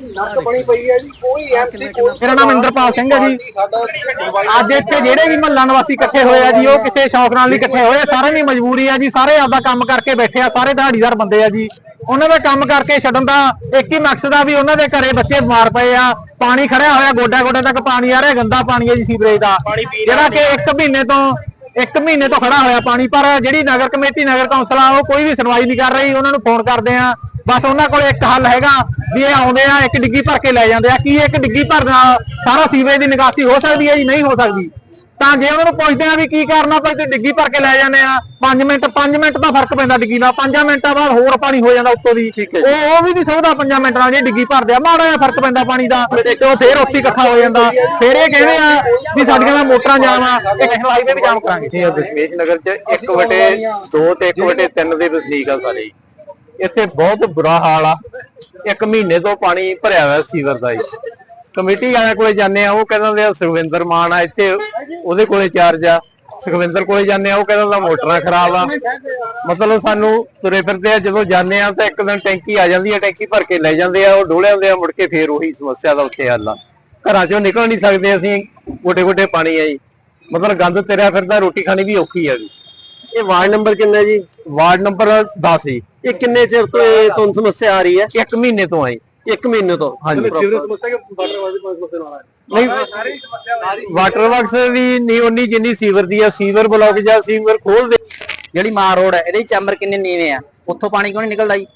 ਨਰਕ ਬਣੀ ਪਈ ਹੈ ਜੀ ਕੋਈ ਐਮਸੀ ਕੋਈ ਮੇਰਾ ਨਾਮ ਇੰਦਰਪਾਲ ਸਿੰਘ ਹੈ ਜੀ। ਅੱਜ ਇੱਥੇ ਜਿਹੜੇ ਵੀ ਮਹੱਲਾ ਨਿਵਾਸੀ ਇਕੱਠੇ ਹੋਏ ਆ ਜੀ ਉਹ ਕਿਸੇ ਸ਼ੌਕ ਨਾਲ ਨਹੀਂ ਇਕੱਠੇ ਹੋਏ ਸਾਰਿਆਂ ਦੀ ਮਜਬੂਰੀ ਆ ਜੀ ਸਾਰੇ ਆਪਦਾ ਕੰਮ ਕਰਕੇ ਬੈਠੇ ਆ ਸਾਰੇ ਦਿਹਾੜੀਦਾਰ ਬੰਦੇ ਆ ਜੀ। ਉਹਨਾਂ ਦਾ ਕੰਮ ਕਰਕੇ ਛੱਡਣ ਦਾ ਇੱਕ ਹੀ ਮਕਸਦ ਆ ਵੀ ਉਹਨਾਂ ਦੇ ਘਰੇ ਬੱਚੇ ਬਿਮਾਰ ਪਏ ਆ ਪਾਣੀ ਖੜਿਆ ਹੋਇਆ ਗੋਡਾ ਗੋਡਾ ਤੱਕ ਪਾਣੀ ਆ ਰਿਹਾ ਗੰਦਾ ਪਾਣੀ ਹੈ ਜੀ ਸੀਵਰੇਜ ਦਾ। ਜਿਹੜਾ ਕਿ ਇੱਕ ਮਹੀਨੇ ਤੋਂ ਇੱਕ ਮਹੀਨੇ ਤੋਂ ਖੜਾ ਹੋਇਆ ਪਾਣੀ ਪਰ ਜਿਹੜੀ ਨਗਰ ਕਮੇਟੀ ਨਗਰ ਕੌਂਸਲ ਆ ਉਹ ਕੋਈ ਵੀ ਸੁਣਵਾਈ ਨਹੀਂ ਕਰ ਰਹੀ ਉਹਨਾਂ ਨੂੰ ਫੋਨ ਕਰਦੇ ਆ ਬਸ ਉਹਨਾਂ ਕੋਲ ਇੱਕ ਹੱਲ ਹੈਗਾ ਵੀ ਇਹ ਆਉਂਦੇ ਆ ਇੱਕ ਡਿੱਗੀ ਭਰ ਕੇ ਲੈ ਜਾਂਦੇ ਆ। ਕੀ ਇੱਕ ਡਿੱਗੀ ਭਰਨਾ ਸਾਰਾ ਸੀਵਰੇਜ ਦੀ ਨਿਕਾਸੀ ਹੋ ਸਕਦੀ ਹੈ ਜੀ? ਨਹੀਂ ਹੋ ਸਕਦੀ। ਤਾਂ ਜੇ ਉਹਨਾਂ ਨੂੰ ਪੁੱਛਦੇ ਆ ਵੀ ਕੀ ਕਰਨਾ ਭਾਈ ਤੁਸੀਂ ਡਿੱਗੀ ਭਰ ਕੇ ਲੈ ਜਾਂਦੇ ਆ 5 ਮਿੰਟ 5 ਮਿੰਟ ਦਾ ਫ਼ਰਕ ਪੈਂਦਾ ਡਿੱਗੀ ਨਾਲ 5 ਮਿੰਟਾਂ ਬਾਅਦ ਹੋਰ ਪਾਣੀ ਹੋ ਜਾਂਦਾ ਉੱਤੋਂ ਦੀ। ਉਹ ਉਹ ਵੀ ਨਹੀਂ ਸੁਵਿਧਾ 5 ਮਿੰਟਾਂ ਨਾਲ ਜੇ ਡਿੱਗੀ ਭਰਦੇ ਆ ਮਾੜਾ ਜਿਹਾ ਫ਼ਰਕ ਪੈਂਦਾ ਪਾਣੀ ਦਾ। ਤੇ ਉਹ ਫੇਰ ਉੱਥੇ ਇਕੱਠਾ ਹੋ ਜਾਂਦਾ। ਫੇਰ ਇਹ ਕਹਿੰਦੇ ਆ ਵੀ ਸਾਡੀਆਂ ਤਾਂ ਮੋਟਰਾਂ ਜਾਮ ਆ ਇਹ ਨੈਸ਼ਨਲ ਹਾਈਵੇ ਵੀ ਜਾਮ ਕਰਾਂਗੇ। ਇੱਥੇ ਦਸ਼ਮੇਸ਼ ਨਗਰ ਚ 1 ਵਟੇ 2 ਤੇ 1 ਵਟੇ 3 ਦੇ ਵਸਨੀਕ ਆ ਸਾਰੇ। ਜੀ। ਇੱਥੇ ਬਹੁਤ ਬੁਰਾ ਹਾਲ ਆ। ਇੱਕ ਮਹੀਨੇ ਤੋਂ ਪਾਣੀ ਭਰਿਆ ਹੋਇਆ ਸੀਵਰ ਦਾ ਜੀ ਕਮੇਟੀ ਵਾਲਿਆਂ ਕੋਲੇ ਜਾਂਦੇ ਆ, ਉਹ ਕਹਿੰਦੇ ਆ, ਸੁਖਵਿੰਦਰ ਮਾਨ ਆ ਇੱਥੇ, ਉਹਦੇ ਕੋਲੇ ਚਾਰਜ ਆ। ਸੁਖਵਿੰਦਰ ਕੋਲੇ ਜਾਂਦੇ ਆ, ਉਹ ਕਹਿੰਦਾ ਮੋਟਰਾਂ ਖਰਾਬ ਆ। ਮਤਲਬ ਸਾਨੂੰ ਤੁਰੇ ਫਿਰਦੇ ਆ, ਜਦੋਂ ਜਾਂਦੇ ਆ ਤਾਂ ਇੱਕ ਦਿਨ ਟੈਂਕੀ ਆ ਜਾਂਦੀ ਆ, ਟੈਂਕੀ ਭਰ ਕੇ ਲੈ ਜਾਂਦੇ ਆ, ਉਹ ਡੋਲੇ ਆਉਂਦੇ ਆ, ਮੁੜ ਕੇ ਫੇਰ ਉਹੀ ਸਮੱਸਿਆ ਦਾ ਉੱਥੇ ਹੱਲ ਆ। ਘਰਾਂ ਚੋਂ ਨਿਕਲ ਨਹੀਂ ਸਕਦੇ ਅਸੀਂ ਗੋਟੇ ਗੋਡੇ ਪਾਣੀ ਆ ਜੀ ਮਤਲਬ ਗੰਦ ਤੇਰਿਆ ਫਿਰਦਾ, ਰੋਟੀ ਖਾਣੀ ਵੀ ਔਖੀ ਆ ਜੀ। ਇਹ ਵਾਰਡ ਨੰਬਰ ਕਿੰਨਾ ਜੀ? ਵਾਰਡ ਨੰਬਰ 10 ਜੀ। ਇਹ ਕਿੰਨੇ ਚਿਰ ਤੋਂ ਇਹ ਤੁਹਾਨੂੰ ਸਮੱਸਿਆ ਆ ਰਹੀ ਹੈ? ਇੱਕ ਮਹੀਨੇ ਤੋਂ ਆਈ। ਇੱਕ ਮਹੀਨੇ ਤੋਂ? ਹਾਂਜੀ। ਸਮੱਸਿਆ ਕਿ ਵਾਟਰ ਵਾਲੀ ਸਮੱਸਿਆ ਨਾਲ ਹੈ ਨਹੀਂ ਵਾਟਰ ਵਰਕਸ ਵੀ ਨਹੀਂ ਉਨੀ ਜਿੰਨੀ ਸੀਵਰ ਦੀ ਆ ਸੀਵਰ ਬਲੌਕ ਜਾਂ ਸੀਵਰ ਖੋਲ ਦੇ। ਜਿਹੜੀ ਮਾਰ ਰੋਡ ਹੈ ਇਹਦੇ ਵਿੱਚ ਚੈਂਬਰ ਕਿੰਨੇ ਨੀਵੇਂ ਆ? ਉੱਥੋਂ ਪਾਣੀ ਕਿਉਂ ਨਹੀਂ ਨਿਕਲਦਾ ਜੀ?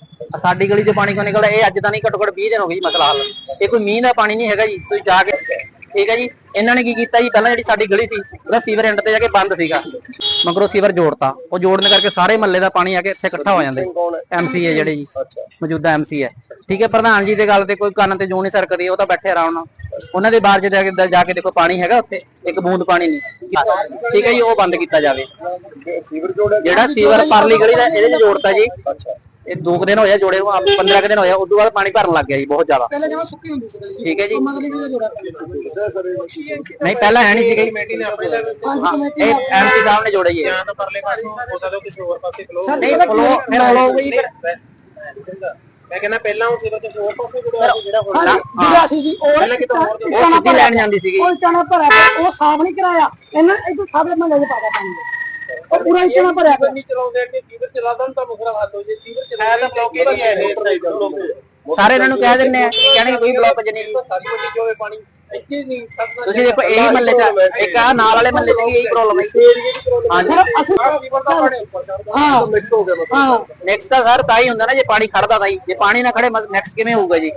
ਸਾਡੀ ਗਲੀ 'ਚ ਪਾਣੀ ਕਿਉਂ ਨਿਕਲਦਾ? ਇਹ ਅੱਜ ਤਾਂ ਨਹੀਂ ਘੱਟੋ ਘੱਟ 20 ਦਿਨ ਹੋ ਗਏ ਜੀ ਮਸਲਾ ਹੱਲ। ਇਹ ਕੋਈ ਮੀਂਹ ਦਾ ਪਾਣੀ ਨਹੀਂ ਹੈਗਾ ਜੀ ਤੁਸੀਂ ਜਾ ਕੇ ਠੀਕ ਹੈ ਜੀ? ਇਹਨਾਂ ਨੇ ਕੀ ਕੀਤਾ ਜੀ? ਪਹਿਲਾਂ ਜਿਹੜੀ ਸਾਡੀ ਗਲੀ ਸੀ ਉਹਦਾ ਸੀਵਰ ਐਂਡ ਤੇ ਜਾ ਕੇ ਬੰਦ ਸੀਗਾ। ਮਗਰੋਂ ਸੀਵਰ ਜੋੜਤਾ। ਉਹ ਜੋੜਨ ਕਰਕੇ ਸਾਰੇ ਮਹੱਲੇ ਦਾ ਪਾਣੀ ਆ ਕੇ ਇੱਥੇ ਇਕੱਠਾ ਹੋ ਜਾਂਦਾ ਐਮਸੀ ਹੈ? ਜਿਹੜੇ ਜੀ। ਮੌਜੂਦਾ ਐਮਸੀ ਹੈ ਠੀਕ ਹੈ ਪ੍ਰਧਾਨ ਜੀ ਦੇ ਗੱਲ ਤੇ ਕੋਈ ਕੰਨ ਤੇ ਜੂ ਨਹੀਂ ਸਰਕਦੀ ਉਹ ਤਾਂ ਬੈਠੇ ਆਰਾਮ ਨਾਲ। ਉਹਨਾਂ ਦੇ ਬਾਹਰ ਜੇ ਕੇ ਜਾ ਕੇ ਦੇਖੋ ਪਾਣੀ ਹੈਗਾ ਉੱਥੇ ਇੱਕ ਬੂੰਦ ਪਾਣੀ ਨਹੀਂ। ਠੀਕ ਹੈ ਜੀ ਉਹ ਬੰਦ ਕੀਤਾ ਜਾਵੇ। ਜਿਹੜਾ ਸੀਵਰ ਪਰਲੀ ਗਲੀ ਦਾ ਇਹਦੇ ਚ ਜੋੜਤਾ ਜੀ। ਇਹ ਦੋ ਕੁ ਦਿਨ ਹੋਇਆ ਜੋੜੇ ਨੂੰ 15 ਕੁ ਦਿਨ ਹੋਇਆ ਉਸ ਤੋਂ ਬਾਅਦ ਪਾਣੀ ਭਰਨ ਲੱਗ ਗਿਆ ਜੀ ਬਹੁਤ ਜ਼ਿਆਦਾ। ਪਹਿਲਾਂ ਜਮਾ ਸੁੱਕੀ ਹੁੰਦੀ ਸੀ ਠੀਕ ਹੈ ਜੀ। ਨਹੀਂ ਪਹਿਲਾਂ ਹੈ ਨਹੀਂ ਸੀਗਾ ਜੀ ਇਹ ਐਮਪੀ ਸਾਹਿਬ ਨੇ ਜੋੜਿਆ ਜੀ ਇਹ। ਤਾਂ ਪਰਲੇ ਪਾਸੇ ਹੋ ਸਕਦਾ ਕਿਸੇ ਹੋਰ ਪਾਸੇ ਖਲੋ ਨਹੀਂ ਫਲੋ ਫਿਰ ਫਲੋ ਜੀ ਫਿਰ ਮੈਂ ਕਹਿੰਦਾ ਪਹਿਲਾਂ ਉਹ ਸੀਵਰ ਤੇ ਹੋਰ ਪਾਸੇ ਜੁੜਿਆ ਜਿਹੜਾ ਹੁਣ ਜਿਹੜਾ ਸੀ ਜੀ ਉਹ ਪਹਿਲਾਂ ਕਿਤੋਂ ਹੋਰ ਉਹ ਸਿੱਧੀ ਲੈਣ ਜਾਂਦੀ ਸੀਗੀ। ਉਹ ਉਹ ਸਾਫ਼ ਨਹੀਂ ਕਰਾਇਆ। ਇਹਨਾਂ ਇਹ ਸਾਰੇ ਮਹੱਲੇ ਦੇ ਪਾਦਾ ਪਾਣੀ ਉਹ ਪੂਰਾ ਇਟਾਣਾ ਭਰਿਆ ਪਿਆ? ਨਹੀਂ ਚਲਾਉਂਦੇ ਕਿ ਸੀਵਰ ਚਲਾ ਦੇਣ ਤਾਂ ਮੁਖਰਾ ਹੱਲ ਹੋ ਜੇ ਸੀਵਰ ਚਲਾ ਤਾਂ ਬਲੌਕ ਹੀ ਨਹੀਂ ਹੈ ਇਹ ਸਾਈਡ ਸਾਰੇ ਇਹਨਾਂ ਨੂੰ ਕਹਿ ਦਿੰਨੇ ਆ ਕਹਿਣਗੇ ਕੋਈ ਬਲੌਕ ਨਹੀਂ। ਜੀ ਸਾਰੀ ਵੱਡੀ ਕਿਉਂ ਪਾਣੀ ਇੱਥੇ ਨਹੀਂ ਤੁਸੀਂ ਦੇਖੋ ਇਹੀ ਮਹੱਲੇ ਚ ਇੱਕ ਆ ਨਾਲ ਵਾਲੇ ਮਹੱਲੇ ਚ ਵੀ ਇਹੀ ਪ੍ਰੋਬਲਮ ਹੈ ਹਾਂਜੀ ਅਸੀਂ ਹਾਂ। ਹੋ ਹਾਂ। ਨੈਕਸਟ ਤਾਂ ਸਰ ਤਾਂ ਹੀ ਹੁੰਦਾ ਨਾ ਜੇ ਪਾਣੀ ਖੜਦਾ ਤਾਂ ਹੀ। ਜੇ ਪਾਣੀ ਨਾ ਖੜੇ ਨੈਕਸਟ ਕਿਵੇਂ ਹੋਊਗਾ ਜੀ?